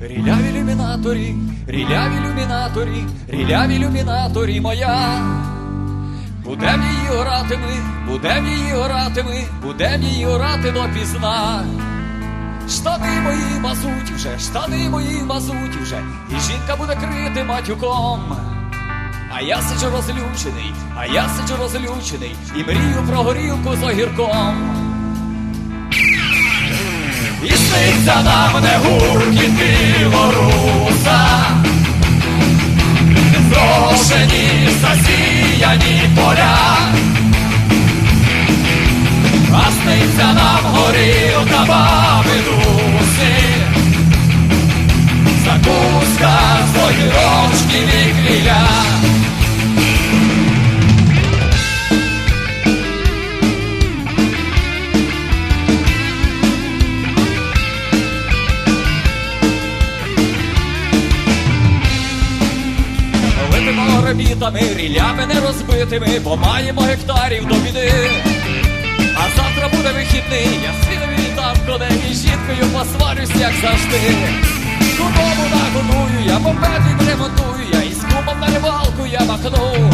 Ріляві люмінаторі, ріляві люмінаторі, ріляві люмінаторі моя. Будем її орати ми, будем її орати ми, будем її орати допізна. Штани мої мазуть вже, штани мої мазуть вже, і жінка буде крити матюком. А я сиджу розлючений, а я сиджу розлючений, і мрію про горілку з огірком. Сниться нам не гуркіт білоруса, Зрошені, засіяні поля, а сниться нам горілка Випимо робітами, рілями не розбитими, бо маємо гектарів до біди. А завтра буде вихідний, я свінові там коней і жінкою посварюсь, як завжди. Додому нагодую, я мопед відремонтую, я із кумом на рибалку я махну.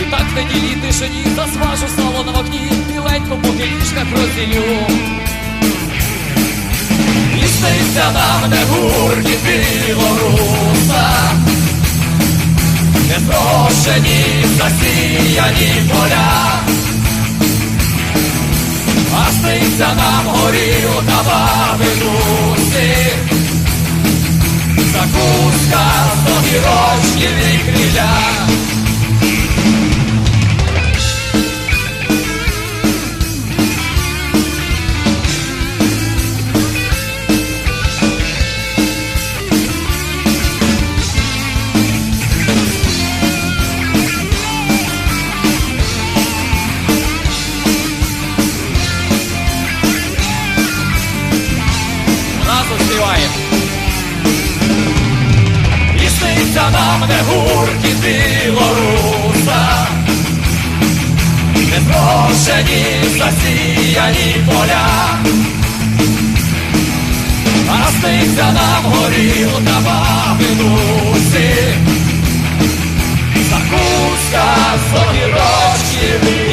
І так в неділі тишині засмажу сало на вогні, біленько по ліжках розділю. І сниться нам не гуркіт білоруса, не зрошені, засіяні поля, а нам горілка бабинусі, закуска з огірочків і криля. Сниться де гурки білоруса, не зрошені, засіяні поля, а сниться нам горілка бабинусі, закуска з огірочків. і